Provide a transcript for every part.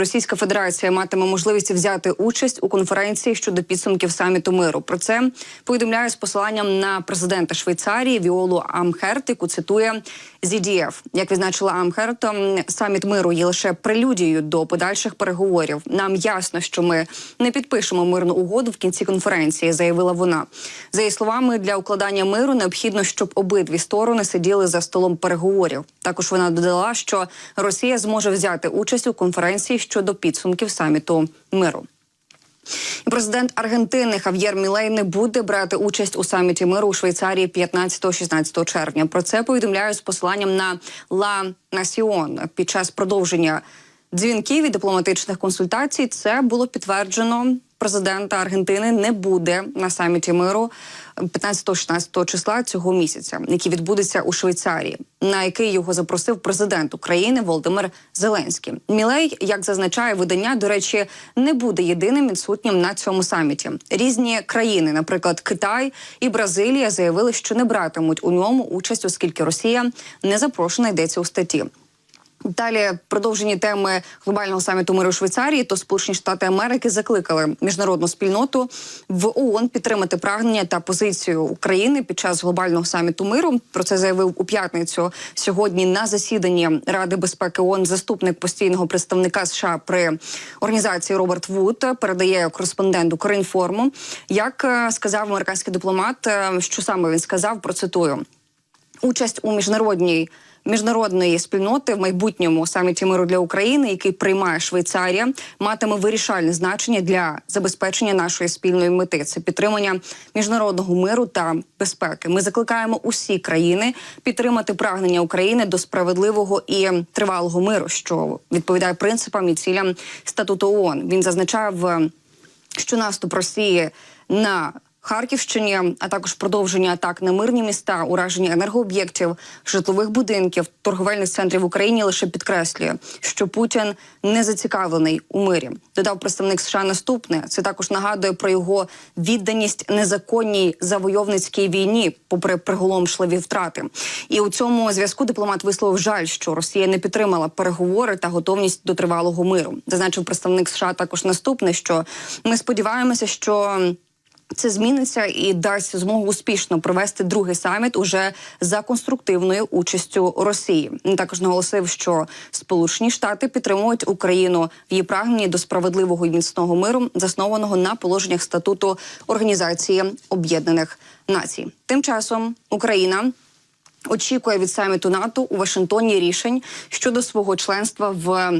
Російська Федерація матиме можливість взяти участь у конференції щодо підсумків саміту миру. Про це повідомляє з посиланням на президента Швейцарії Віолу Амхерт, яку цитує ZDF. Як відзначила Амхерт, саміт миру є лише прелюдією до подальших переговорів. Нам ясно, що ми не підпишемо мирну угоду в кінці конференції, заявила вона. За її словами, для укладання миру необхідно, щоб обидві сторони сиділи за столом переговорів. Також вона додала, що Росія зможе взяти участь у конференції щодо підсумків саміту миру. Президент Аргентини Хав'єр Мілей не буде брати участь у саміті миру у Швейцарії 15-16 червня. Про це повідомляю з посиланням на Ла Насіон під час продовження дзвінків і дипломатичних консультацій. Це було підтверджено. Президента Аргентини не буде на саміті миру 15-16 числа цього місяця, який відбудеться у Швейцарії, на який його запросив президент України Володимир Зеленський. Мілей, як зазначає видання, до речі, не буде єдиним відсутнім на цьому саміті. Різні країни, наприклад, Китай і Бразилія, заявили, що не братимуть у ньому участь, оскільки Росія не запрошена йдеться у статті. Далі продовжені теми глобального саміту миру Швейцарії, то Сполучені Штати Америки закликали міжнародну спільноту в ООН підтримати прагнення та позицію України під час глобального саміту миру. Про це заявив у п'ятницю сьогодні на засіданні Ради безпеки ООН заступник постійного представника США при організації Роберт Вуд. Передає кореспондент Укрінформу. Як е, сказав американський дипломат, е, що саме він сказав, процитую участь у міжнародній. Міжнародної спільноти в майбутньому саміті миру для України, який приймає Швейцарія, матиме вирішальне значення для забезпечення нашої спільної мети. Це підтримання міжнародного миру та безпеки. Ми закликаємо усі країни підтримати прагнення України до справедливого і тривалого миру, що відповідає принципам і цілям статуту ООН. Він зазначав, е, що наступ Росії на Харківщині, а також продовження атак на мирні міста, ураження енергооб'єктів, житлових будинків, торговельних центрів в Україні лише підкреслює, що Путін не зацікавлений у мирі. Додав представник США наступне. Це також нагадує про його відданість незаконній завойовницькій війні, попри приголомшливі втрати. І у цьому зв'язку дипломат висловив жаль, що Росія не підтримала переговори та готовність до тривалого миру. Зазначив представник США також наступне, що ми сподіваємося, що. Це зміниться і дасть змогу успішно провести другий саміт уже за конструктивною участю Росії. Він також наголосив, що Сполучені Штати підтримують Україну в її прагненні до справедливого і міцного миру, заснованого на положеннях статуту Організації Об'єднаних Націй. Тим часом Україна. Очікує від саміту НАТО у Вашингтоні рішень щодо свого членства в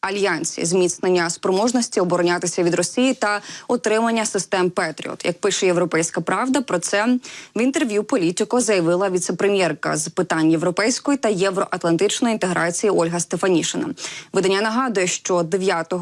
альянсі, зміцнення спроможності оборонятися від Росії та отримання систем Петріот. Як пише Європейська Правда, про це в інтерв'ю політико заявила віцепрем'єрка з питань європейської та євроатлантичної інтеграції Ольга Стефанішина. Видання нагадує, що 9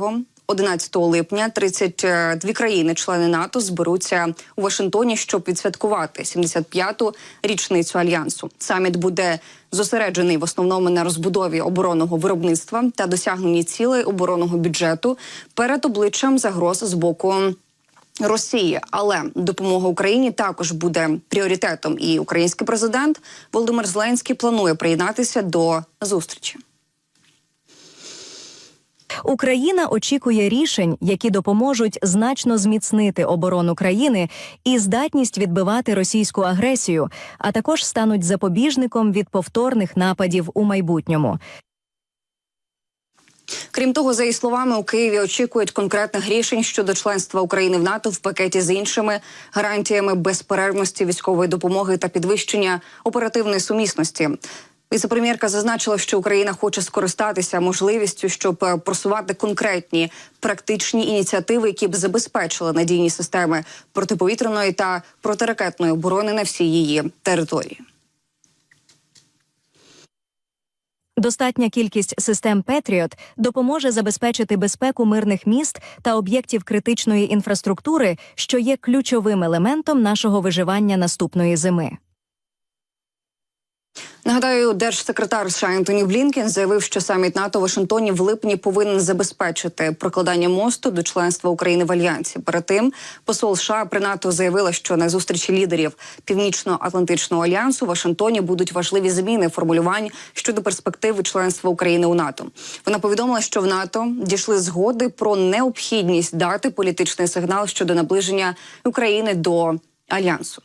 11 липня 32 країни-члени НАТО зберуться у Вашингтоні, щоб відсвяткувати 75-ту річницю альянсу. Саміт буде зосереджений в основному на розбудові оборонного виробництва та досягненні цілей оборонного бюджету перед обличчям загроз з боку. Росії, але допомога Україні також буде пріоритетом. І український президент Володимир Зеленський планує приєднатися до зустрічі. Україна очікує рішень, які допоможуть значно зміцнити оборону країни і здатність відбивати російську агресію, а також стануть запобіжником від повторних нападів у майбутньому. Крім того, за її словами, у Києві очікують конкретних рішень щодо членства України в НАТО в пакеті з іншими гарантіями безперервності військової допомоги та підвищення оперативної сумісності. Віцепрем'єрка зазначила, що Україна хоче скористатися можливістю, щоб е, просувати конкретні практичні ініціативи, які б забезпечили надійні системи протиповітряної та протиракетної оборони на всій її території. Достатня кількість систем Петріот допоможе забезпечити безпеку мирних міст та об'єктів критичної інфраструктури, що є ключовим елементом нашого виживання наступної зими. Нагадаю, держсекретар США Ентоні Блінкен заявив, що саміт НАТО у Вашингтоні в липні повинен забезпечити прокладання мосту до членства України в альянсі. Перед тим посол США при НАТО заявила, що на зустрічі лідерів Північно-Атлантичного альянсу в Вашингтоні будуть важливі зміни формулювань щодо перспективи членства України у НАТО. Вона повідомила, що в НАТО дійшли згоди про необхідність дати політичний сигнал щодо наближення України до альянсу.